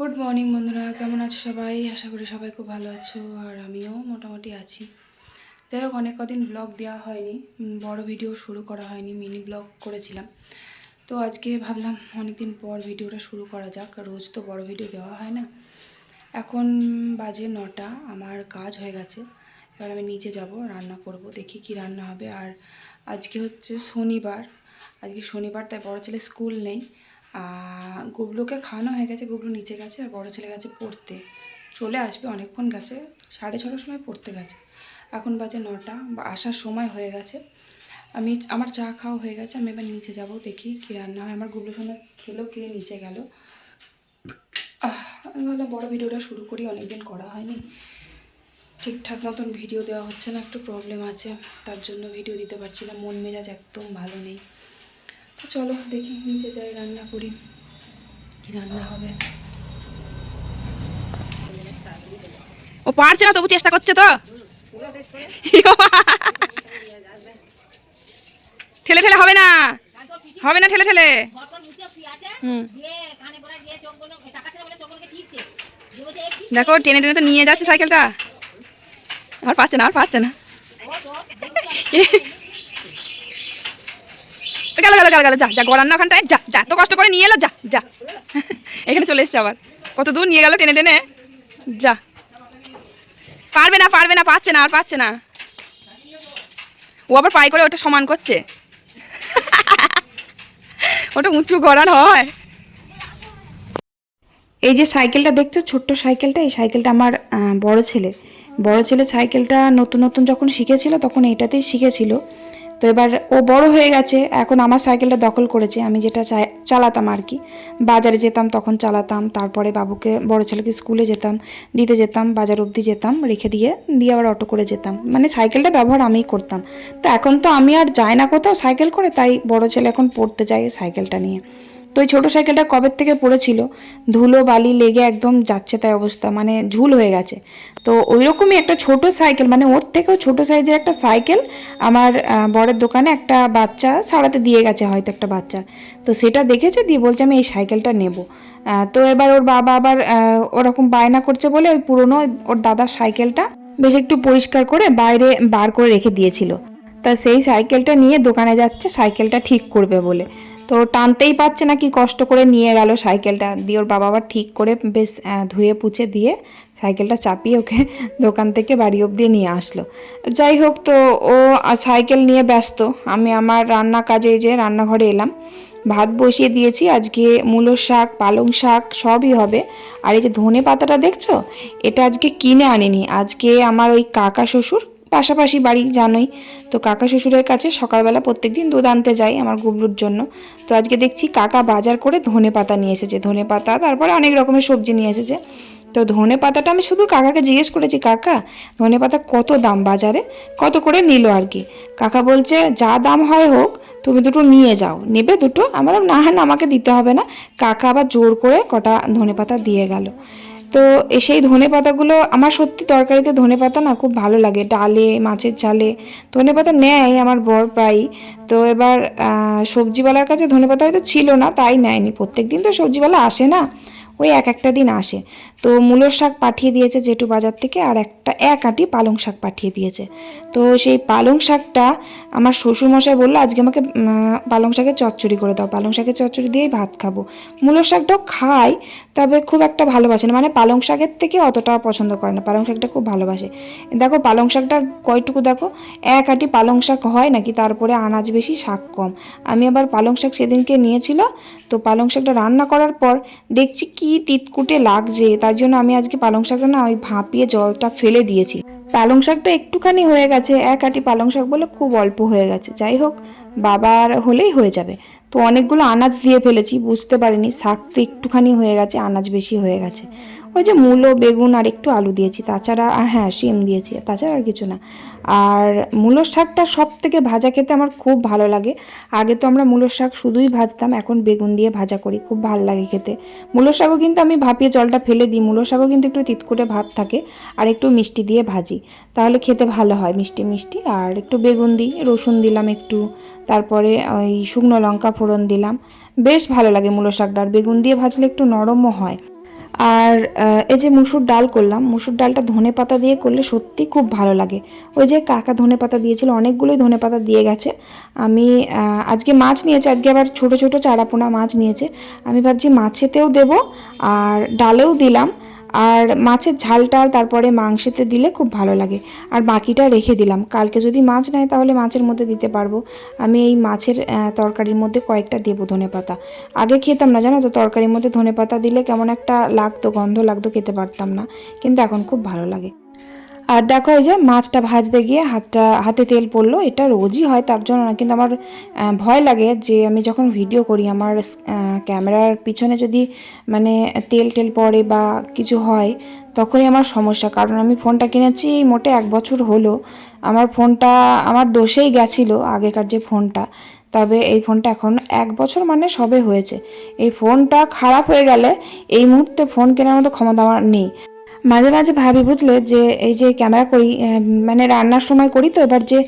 Good morning বন্ধুরা। কেমন আছো সবাই? আশা করি সবাই খুব ভালো আছো, আর আমিও মোটামুটি আছি। যাই হোক, অনেক কদিন ব্লগ দেওয়া হয়নি বড় ভিডিও শুরু করা হয়নি মিনি ব্লগ করেছিলাম। তো আজকে ভাবলাম অনেকদিন পর ভিডিওটা শুরু করা যাক, রোজ তো বড় ভিডিও দেওয়া হয় না। এখন বাজে নটা, আমার কাজ হয়ে গেছে। এবার আমি নিচে যাব, রান্না করব, দেখি কি রান্না হবে। আর আজকে হচ্ছে শনিবার, আজকে শনিবার, তাই বড় ছেলে স্কুল নেই। গুবলুকে খাওয়ানো হয়ে গেছে, গুবলু নিচে গেছে আর বড় ছেলে গেছে পড়তে। চলে আসবে, অনেকক্ষণ গেছে, সাড়ে ছটার সময় পড়তে গেছে। এখন বাজে নটা, বা আসার সময় হয়ে গেছে। আমি আমার চা খাওয়া হয়ে গেছে, আমি এবার নিচে যাব, দেখি কী রান্না হয়। আমার গুবলুর সঙ্গে খেলো কে, নিচে গেল। আমি ভাবলাম বড় ভিডিওটা শুরু করি, অনেকদিন করা হয়নি। ঠিকঠাক মতন ভিডিও দেওয়া হচ্ছে না, একটু প্রবলেম আছে। তার জন্য ভিডিও দিতে পারছি না, মন মেজাজ একদম ভালো নেই। তো চলো দেখি নিচে যাই রান্না করি। কি রান্না হবে? ও পারছে না তবু চেষ্টা করছে তো। ঠেলে ঠেলে হবে না। হবে না ঠেলে ঠেলে। হুম। দেখো টেনে টেনে তো নিয়ে যাচ্ছে সাইকেলটা। আর পাচ্ছে না আর পাচ্ছে না। গেল গেল গেল গেল, যা যা গড়ান না ওখানটায় যা যা তো কষ্ট করে নিয়ে এলো, যা যা। এখানে চলে এসছে আবার। কত দূর নিয়ে গেল টেনে টেনে। যা। পারবে না পারবে না পাচ্ছে না, আর পাচ্ছে না। ও আবার পাই করে ওটা সমান করছে। ওটা উঁচু গড়ার হয়। এই যে সাইকেলটা দেখছ, ছোট্ট সাইকেলটা, এই সাইকেলটা আমার বড় ছেলে। বড় ছেলে সাইকেলটা নতুন নতুন যখন শিখেছিল, তখন এটাতেই শিখেছিল। তো এবার ও বড় হয়ে গেছে, এখন আমার সাইকেলটা দখল করেছে, আমি যেটা চালাতাম আর কি। বাজারে যেতাম, তখন চালাতাম, তারপরে বাবুকে, বড় ছেলেকে স্কুলে যেতাম, দিতে যেতাম, বাজার অবধি যেতাম, রেখে দিয়ে দিয়ে আবার অটো করে যেতাম। মানে সাইকেলটা ব্যবহার আমিই করতাম। তো এখন তো আমি আর যাই না কোথাও সাইকেল করে, তাই বড় ছেলে এখন পড়তে যায় সাইকেলটা নিয়ে। তো ওই ছোটো সাইকেলটা কবের থেকে পড়েছিল? ধুলো বালি লেগে একদম যাচ্ছে তাই অবস্থা মানে ঝুল হয়ে গেছে। তো ওই রকমই একটা ছোট সাইকেল মানে ওর থেকেও ছোট সাইজের একটা সাইকেল আমার বরের দোকানে একটা বাচ্চা সারাতে দিয়ে গেছে হয়তো একটা বাচ্চা। তো সেটা দেখেছে, দিয়ে বলছে আমি এই সাইকেলটা নেব। তো এবার ওর বাবা আবার ওরকম বায়না করছে বলে ওই পুরনো ওর দাদার সাইকেলটা বেশ একটু পরিষ্কার করে বাইরে বার করে রেখে দিয়েছিল। তা সেই সাইকেলটা নিয়ে দোকানে যাচ্ছে সাইকেলটা ঠিক করবে বলে। তো টানতেই পারছে না কি কষ্ট করে নিয়ে গেল সাইকেলটা। দিয়ে ওর বাবা আবার ঠিক করে বেশ ধুয়ে পুছে দিয়ে সাইকেলটা চাপিয়ে ওকে দোকান থেকে বাড়ি অবধি নিয়ে আসলো। যাই হোক তো ও সাইকেল নিয়ে ব্যস্ত। আমি আমার রান্না কাজে যে রান্নাঘরে এলাম। ভাত বসিয়ে দিয়েছি, আজকে মূলো শাক, পালং শাক সবই হবে। আর এই যে ধনে পাতাটা দেখছ, এটা আজকে কিনে আনিনি। আজকে আমার ওই কাকা শ্বশুর পাশাপাশি বাড়ি জানোই। তো কাকা শ্বশুরের কাছে সকালবেলা প্রত্যেকদিন দুধ আনতে যাই আমার গুবলুর জন্য। তো আজকে দেখছি কাকা বাজার করে ধনে পাতা নিয়ে এসেছে। ধনে পাতা, তারপরে অনেক রকমের সবজি নিয়ে এসেছে। তো ধনে পাতাটা আমি শুধু কাকাকে জিজ্ঞেস করেছি, কাকা, ধনে পাতা কত দাম বাজারে? কত করে নিল আর কি? কাকা বলছে, যা দাম হয় হোক, তুমি দুটো নিয়ে যাও। নেবে দুটো? আমার না হ্যাঁ আমাকে দিতে হবে না। কাকা আবার জোর করে কটা ধনে পাতা দিয়ে গেল। তো সেই ধনে পাতাগুলো আমার সত্যি তরকারিতে ধনে পাতা না খুব ভালো লাগে। ডালে, মাছের চালে ধনে পাতা নেয় আমার বর প্রায়ই। তো এবার সবজিওয়ালার কাছে ধনে পাতা হয়তো ছিল না, তাই নেয়নি। প্রত্যেক দিন তো সবজিওয়ালা আসে না, ওই এক একটা দিন আসে। তো মূলোর শাক পাঠিয়ে দিয়েছে জেঠু বাজার থেকে, আর একটা এক আটি পালং শাক পাঠিয়ে দিয়েছে। তো সেই পালং শাকটা আমার শ্বশুরমশাই বলল, আজকে আমাকে পালং শাকের চচ্চড়ি করে দাও, পালং শাকের চচ্চড়ি দিয়েই ভাত খাব। মূলোর শাকটাও খাই তবে খুব একটা ভালোবাসে না মানে পালং শাকের থেকে অতটা পছন্দ করে না, পালং শাকটা খুব ভালোবাসে। দেখো, পালং শাকটা কয়টুকু দেখো, এক আটি পালং শাক হয় নাকি, তারপরে আনাজ বেশি, শাক কম। আমি আবার পালং শাক সেদিনকে নিয়েছিল, তো পালং শাকটা রান্না করার পর দেখছি কি তিতকুটে লাগছে, তার জন্য আমি আজকে পালং শাকটা না ওই ভাপিয়ে জলটা ফেলে দিয়েছি। পালং শাকটা একটুখানি হয়ে গেছে, এক আটি পালং শাক বলে খুব অল্প হয়ে গেছে। যাই হোক, বাবার হলেই হয়ে যাবে। তো অনেকগুলো আনাজ দিয়ে ফেলেছি, বুঝতে পারিনি, শাক তো একটুখানি হয়ে গেছে, আনাজ বেশি হয়ে গেছে। ওই যে মূলো, বেগুন আর একটু আলু দিয়েছি, তাছাড়া আর হ্যাঁ শিম দিয়েছি, তাছাড়া আর কিছু না। আর মূলোর শাকটা সব থেকে ভাজা খেতে আমার খুব ভালো লাগে। আগে তো আমরা মূলোর শাক শুধুই ভাজতাম, এখন বেগুন দিয়ে ভাজা করি, খুব ভালো লাগে খেতে। মূলোর শাকও কিন্তু আমি ভাপিয়ে জলটা ফেলে দিই মূলোর শাকও কিন্তু একটু তিতকুটে ভাব থাকে, আর একটু মিষ্টি দিয়ে ভাজি, তাহলে খেতে ভালো হয়, মিষ্টি মিষ্টি। আর একটু বেগুন দিই, রসুন দিলাম একটু, তারপরে ওই শুকনো লঙ্কা ফোড়ন দিলাম, বেশ ভালো লাগে মূলো শাকটা, আর বেগুন দিয়ে ভাজলে একটু নরমও হয়। আর এই যে মুসুর ডাল করলাম, মুসুর ডালটা ধনে পাতা দিয়ে করলে সত্যি খুব ভালো লাগে। ওই যে কাকা ধনে পাতা দিয়েছিল, অনেকগুলোই ধনে পাতা দিয়ে গেছে। আমি আজকে মাছ নিয়েছে, আজকে আবার ছোট ছোট চারাপোনা মাছ নিয়েছে। আমি ভাবছি মাছেতেও দেব আর ডালেও দিলাম। আর মাছের ঝালটা তারপরে মাংসেতে দিলে খুব ভালো লাগে। আর বাকিটা রেখে দিলাম। কালকে যদি মাছ নেয় তাহলে মাছের মধ্যে দিতে পারব। আমি এই মাছের তরকারির মধ্যে কয়েকটা দেবো ধনে পাতা। আগে খেতাম না, জানো তো? তরকারির মধ্যে ধনে পাতা দিলে কেমন একটা লাগতো, গন্ধ লাগতো, খেতে পারতাম না। কিন্তু এখন খুব ভালো লাগে। আর দেখো এই যে মাছটা ভাজতে গিয়ে হাতটা, হাতে তেল পড়ল, এটা রোজই হয়, তার জন্য না, কিন্তু আমার ভয় লাগে যে আমি যখন ভিডিও করি, আমার ক্যামেরার পিছনে যদি মানে তেল টেল পড়ে বা কিছু হয়, তখনই আমার সমস্যা। কারণ আমি ফোনটা কিনেছি মোটে এক বছর হলো, আমার ফোনটা, আমার দোষেই গেছিল আগেকার যে ফোনটা। তবে এই ফোনটা এখন এক বছর মানে সবে হয়েছে। এই ফোনটা খারাপ হয়ে গেলে এই মুহূর্তে ফোন কেনার মতো ক্ষমতা আমার নেই। মাঝে মাঝে ভাবি, বুঝলে, যে এই যে ক্যামেরা করি মানে রান্নার সময় করি তো, এবার যে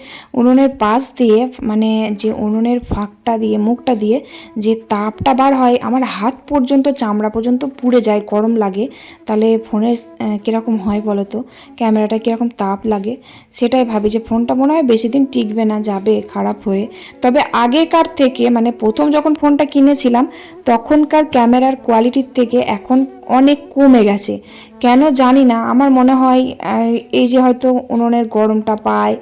উনুনের পাশ দিয়ে মানে যে উনুনের ফাঁকটা দিয়ে, মুখটা দিয়ে যে তাপটা বার হয়, আমার হাত পর্যন্ত, চামড়া পর্যন্ত পুড়ে যায়, গরম লাগে। তাহলে ফোনের কীরকম হয় বলো তো? ক্যামেরাটা কীরকম তাপ লাগে? সেটাই ভাবি যে ফোনটা মনে হয় বেশি দিন টিকবে না, যাবে, খারাপ হয়ে। তবে আগেকার থেকে মানে প্রথম যখন ফোনটা কিনেছিলাম, তখনকার ক্যামেরার কোয়ালিটির থেকে এখন অনেক কমে গেছে। কেন জানি না, আমার মনে হয় এই যে হয়তো উনুনের গরমটা পায়,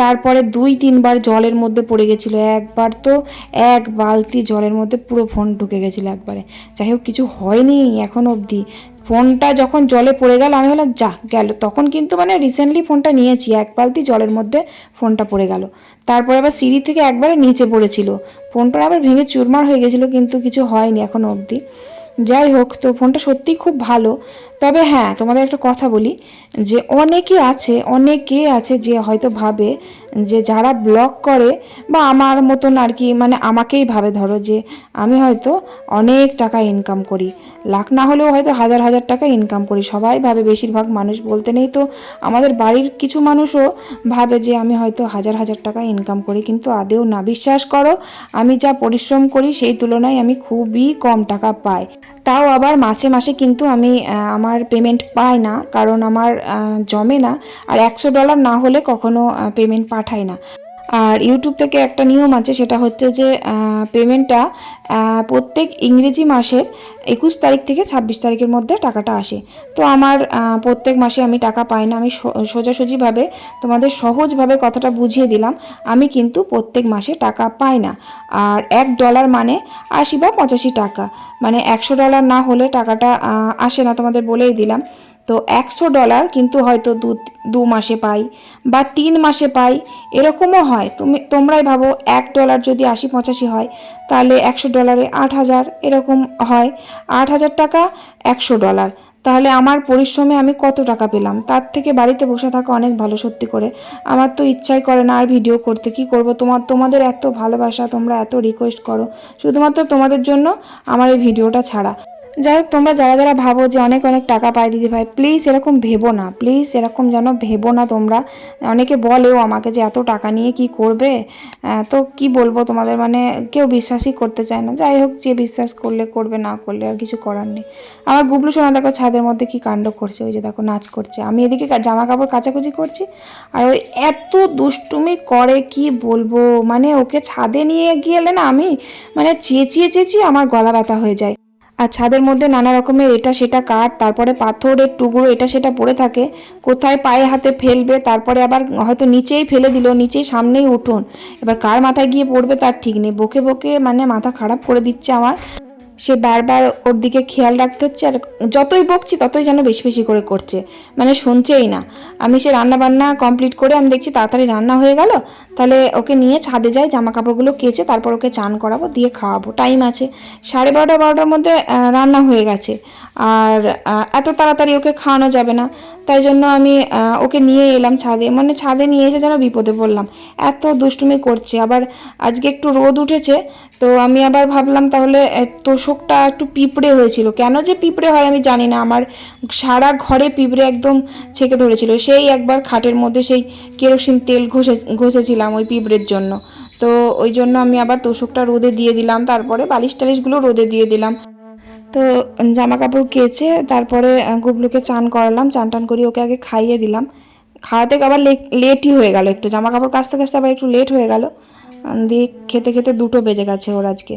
তারপরে দুই, তিনবার জলের মধ্যে পড়ে গেছিল, একবার তো এক বালতি জলের মধ্যে পুরো ফোন ঢুকে গেছিল একবারে। যাই হোক, কিছু হয়নি এখন অবধি। ফোনটা যখন জলে পড়ে গেল, আমি ভাবলাম, যা, গেল। তখন কিন্তু মানে রিসেন্টলি ফোনটা নিয়েছি, এক বালতি জলের মধ্যে ফোনটা পড়ে গেল। তারপরে আবার সিঁড়ি থেকে একবারে নিচে পড়েছিল। ফোনটা আবার ভেঙে চুরমার হয়ে গেছিল, কিন্তু কিছু হয়নি এখনও অবধি। যাই হোক, তো ফোনটা সত্যি খুব ভালো। তবে হ্যাঁ তোমাদের একটা কথা বলি, যে অনেকে আছে অনেকে আছে যে হয়তো ভাবে যে যারা ব্লগ করে বা আমার মতন আর কি মানে আমাকেই ভাবে ধরো যে আমি হয়তো অনেক টাকা ইনকাম করি। লাখ না হলেও হয়তো হাজার হাজার টাকা ইনকাম করি। সবাই ভাবে, বেশিরভাগ মানুষ বলতে নেই তো। আমাদের বাড়ির কিছু মানুষও ভাবে যে আমি হয়তো হাজার হাজার টাকা ইনকাম করি। কিন্তু আদেও না বিশ্বাস করো, আমি যা পরিশ্রম করি সেই তুলনায় আমি খুবই কম টাকা পাই। তাও আবার মাসে মাসে কিন্তু আমি আমার পেমেন্ট পাই না। কারণ আমার জমে না। আর একশো ডলার না হলে কখনো পেমেন্ট পাঠাই না। আর ইউটিউব থেকে একটা নিয়ম আছে, সেটা হচ্ছে যে পেমেন্টটা প্রত্যেক ইংরেজি মাসের একুশ তারিখ থেকে ছাব্বিশ তারিখের মধ্যে টাকাটা আসে। তো আমার প্রত্যেক মাসে আমি টাকা পাই না। আমি সোজাসুজিভাবে তোমাদের সহজভাবে কথাটা বুঝিয়ে দিলাম। আমি কিন্তু প্রত্যেক মাসে টাকা পাই না। আর এক ডলার মানে আশি বা পঁচাশি টাকা। মানে একশো ডলার না হলে টাকাটা আসে না তোমাদের বলেই দিলাম। তো একশো ডলার কিন্তু হয়তো দু দু মাসে পাই বা তিন মাসে পাই, এরকমও হয়। তুমি, তোমরাই ভাবো এক ডলার যদি আশি পঁচাশি হয়, তাহলে একশো ডলারে আট হাজার এরকম হয়। আট হাজার টাকা, একশো ডলার। তাহলে আমার পরিশ্রমে আমি কত টাকা পেলাম? তার থেকে বাড়িতে বসে থাকা অনেক ভালো সত্যি করে। আমার তো ইচ্ছাই করে না আর ভিডিও করতে। কি করব? তোমার, তোমাদের এত ভালোবাসা, তোমরা এত রিকোয়েস্ট করো। শুধুমাত্র তোমাদের জন্য আমার এই ভিডিওটা ছাড়া। যাই হোক, তোমরা যারা যারা ভাবো যে অনেক অনেক টাকা পাই দিদি ভাই প্লিজ এরকম ভেবো না। প্লিজ এরকম যেন ভেবো না তোমরা। অনেকে বলেও আমাকে যে এত টাকা নিয়ে কি করবে? তো কি বলব তোমাদের? মানে কেউ বিশ্বাসই করতে চায় না। যাই হোক, যে বিশ্বাস করলে করবে, না করলে আর কিছু করার নেই। আমার গুবলু সোনা দেখো ছাদের মধ্যে কি কাণ্ড করছে। ওই যে দেখো, নাচ করছে। আমি এদিকে জামা কাপড় কাচাকুচি করছি আর ওই এত দুষ্টুমি করে, কি বলব? মানে ওকে ছাদে নিয়ে গেলে না আমি মানে চেঁচিয়ে চেঁচিয়ে আমার গলা ব্যথা হয়ে যায়। আর ছাদের মধ্যে নানা রকমের এটা সেটা কাঠ, তারপরে পাথরের টুকরো এটা সেটা পড়ে থাকে। কোথায় পায়ে হাতে ফেলবে, তারপরে আবার হয়তো নিচেই ফেলে দিল, নিচেই সামনেই উঠোন। এবার কার মাথায় গিয়ে পড়বে তার ঠিক নেই। বকে বকে মানে মাথা খারাপ করে দিচ্ছে আমার। সে বারবার ওর দিকে খেয়াল রাখতে হচ্ছে আর যতই বকছি ততই যেন বেশি বেশি করে করছে। মানে শুনছেই না। আমি সে রান্না বান্না কমপ্লিট করে আমি দেখছি তাড়াতাড়ি রান্না হয়ে গেল। তাহলে ওকে নিয়ে ছাদে যাই জামা কাপড়গুলো কেচে তারপর ওকে চান করাবো, দিয়ে খাওয়াবো। টাইম আছে। সাড়ে বারোটা, বারোটার মধ্যে রান্না হয়ে গেছে। আর এত তাড়াতাড়ি ওকে খাওয়ানো যাবে না। তাই জন্য আমি ওকে নিয়ে এলাম ছাদে। মানে ছাদে নিয়ে এসে যেন বিপদে পড়লাম। এত দুষ্টুমি করছে। আবার আজকে একটু রোদ উঠেছে তো আমি আবার ভাবলাম তাহলে তোষকটা একটু পিঁপড়ে হয়েছিল। কেন যে পিঁপড়ে হয় আমি জানি না। আমার সারা ঘরে পিঁপড়ে একদম ছেঁকে ধরেছিল। সেই একবার খাটের মধ্যে সেই কেরোসিন তেল ঘষে, ঘষেছিলাম ওই পিঁপড়ের জন্য। তো ওই জন্য আমি আবার তোষকটা রোদে দিয়ে দিলাম। তারপরে বালিশ টালিশগুলো রোদে দিয়ে দিলাম। তো জামা কাপড় কেচে তারপরে গুবলুকে চান করালাম। চান টান করি ওকে আগে খাইয়ে দিলাম। খাওয়াতে আবার লেটই হয়ে গেল একটু। জামা কাপড় কাচতে কাচতে আবার একটু লেট হয়ে গেল। দিয়ে খেতে খেতে দুটো বেজে গেছে ওর আজকে।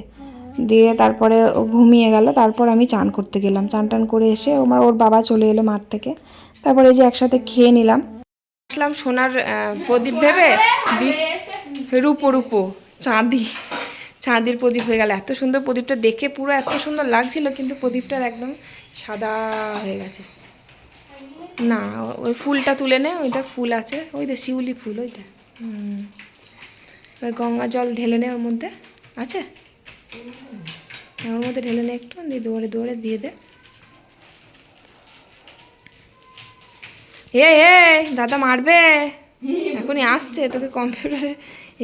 দিয়ে তারপরে ও ঘুমিয়ে গেল, তারপর আমি চান করতে গেলাম। চান টান করে এসে আমার ওর বাবা চলে এলো মাঠ থেকে। তারপরে যে একসাথে খেয়ে নিলাম। আসলাম সোনার প্রদীপ ভেবে। রূপো রূপো, চাঁদি, চাঁদির প্রদীপ হয়ে গেল। এত সুন্দর প্রদীপটা দেখে পুরো এত সুন্দর লাগছিল, কিন্তু প্রদীপটার একদম সাদা হয়ে গেছে। না, ওই ফুলটা তুলে নে, ওইটা ফুল আছে। ওই যে শিউলি ফুল, ওইটা। হুম। গঙ্গা জল ঢেলে নে ওর মধ্যে আছে? ওর মধ্যে ঢেলে নে একটু, দিয়ে দৌড়ে দৌড়ে দিয়ে দে। এ দাদা মারবে? এখনই আসছে, তোকে কম্পিউটারে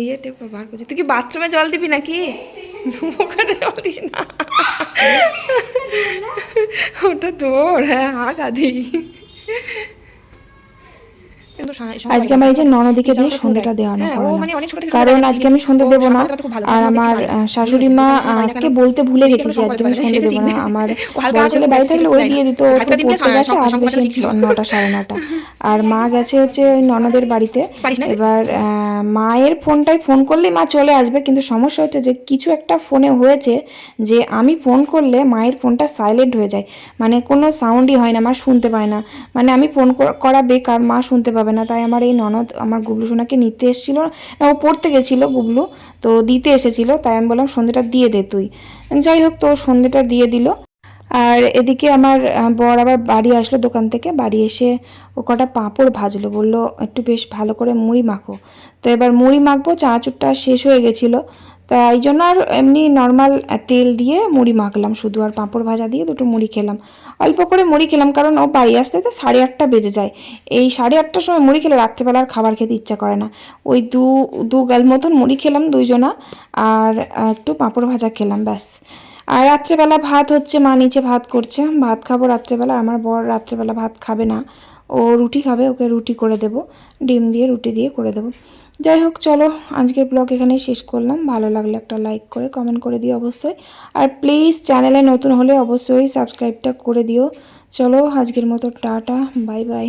ইয়েতে বার করছে। তুই কি বাথরুমে জল দিবি নাকি? ওখানে জল দিস না। ওটা তোর হ্যাঁ আগা আজকে আমার এই যে ননদিকে দিয়ে সন্ধ্যাটা দেওয়ানো হ্যাঁ, মানে কারণ আজকে আমি সন্ধ্যা দেবো না আর আমার। শাশুড়ি মা কে বলতে ভুলে গেছি যে আজকে আমি সন্ধ্যা দেবো না আমার বড় ছেলে বাড়ি থাকলে ওই দিয়ে দিত তো পড়তে গেছে সকাল- আজ বেশি সকালবেলা ছিল। নটা সাড়ে নটা। আর মা গেছে হচ্ছে ওই ননদের বাড়িতে। এবার মায়ের ফোনটায় ফোন করলেই মা চলে আসবে কিন্তু সমস্যা হচ্ছে যে কিছু একটা ফোনে হয়েছে যে আমি ফোন করলে মায়ের ফোনটা সাইলেন্ট হয়ে যায়। মানে কোনো সাউন্ডই হয় না মা শুনতে পায় না। মানে আমি ফোন কর- করা বেকার মা শুনতে পাবে না, তাই আমার এই ননদ আমার গুবলু সোনাকে নিতে এসেছিল না ও পড়তে গেছিল গুবলু, তো দিতে এসেছিল, তাই আমি বললাম সন্ধ্যেটা দিয়ে দে তুই। যাই হোক, তো সন্ধ্যেটা দিয়ে দিল। আর এদিকে আমার বর আবার বাড়ি আসলো দোকান থেকে, বাড়ি এসে ও কটা পাঁপড় ভাজলো, বলল একটু বেশ ভালো করে মুড়ি মাখো। তো এবার মুড়ি মাখবো চানাচুরটা শেষ হয়ে গেছিল তাই জন্য আর এমনি নর্মাল তেল দিয়ে মুড়ি মাখলাম, শুধু আর পাঁপড় ভাজা দিয়ে দুটো মুড়ি খেলাম। অল্প করে মুড়ি খেলাম, কারণ ও বাড়ি আসতে তো সাড়ে আটটা বেজে যায়। এই সাড়ে আটটার সময় মুড়ি খেলে রাত্রেবেলা আর খাবার খেতে ইচ্ছা করে না। ওই দু দু গাল মতন মুড়ি খেলাম দুইজনা, আর একটু পাঁপড় ভাজা খেলাম, ব্যাস। আর রাত্রেবেলা ভাত হচ্ছে, মা নিচে ভাত করছে। ভাত খাব রাত্রেবেলা, আমার বর রাত্রেবেলা ভাত খাবে না। ও রুটি খাবে, ওকে রুটি করে দেবো। ডিম দিয়ে রুটি দিয়ে করে দেবো। যাই হোক, চলো আজকের ব্লগ এখানেই শেষ করলাম। ভালো লাগলে একটা লাইক করে কমেন্ট করে দিও অবশ্যই। আর প্লিজ চ্যানেলে নতুন হলে অবশ্যই সাবস্ক্রাইবটা করে দিও। চলো আজকের মতো, টাটা বাই বাই